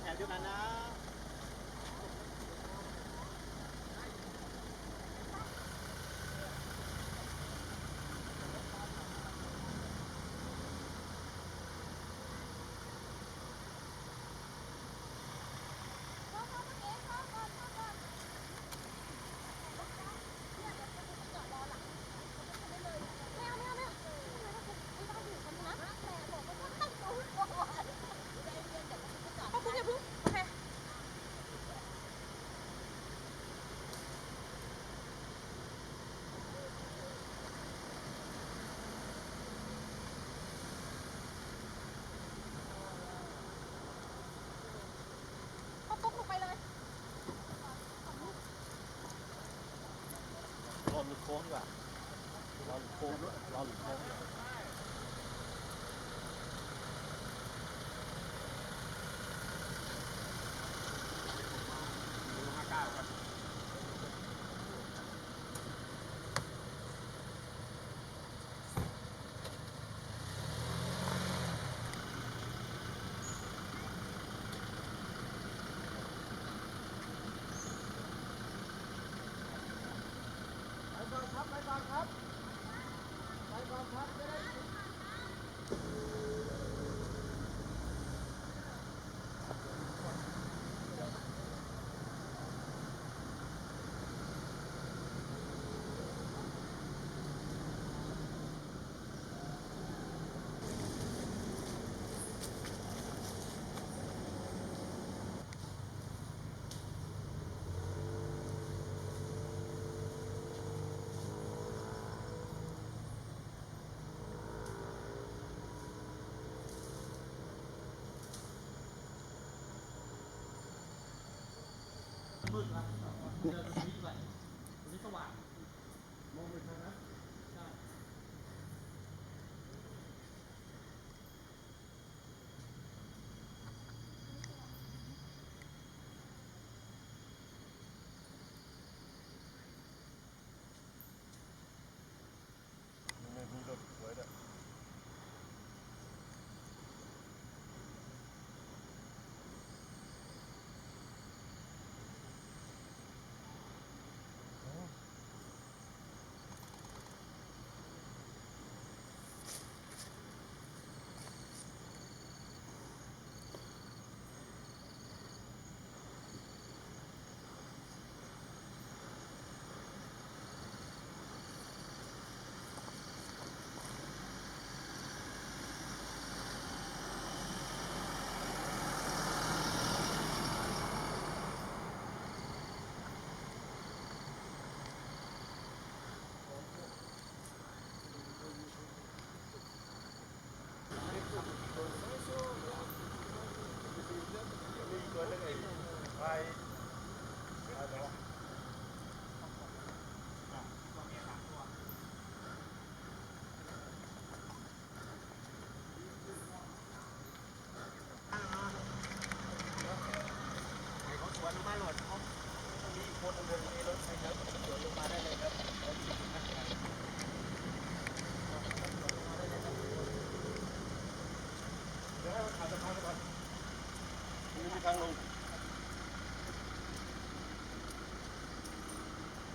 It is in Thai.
Tháng. โค้งแถวเดียวกันนะรอหลุดโค้ง ครับไปก่อนครับจะได้ โค้งด้วยรอหลุดโค้งดีกว่ามี ทางลง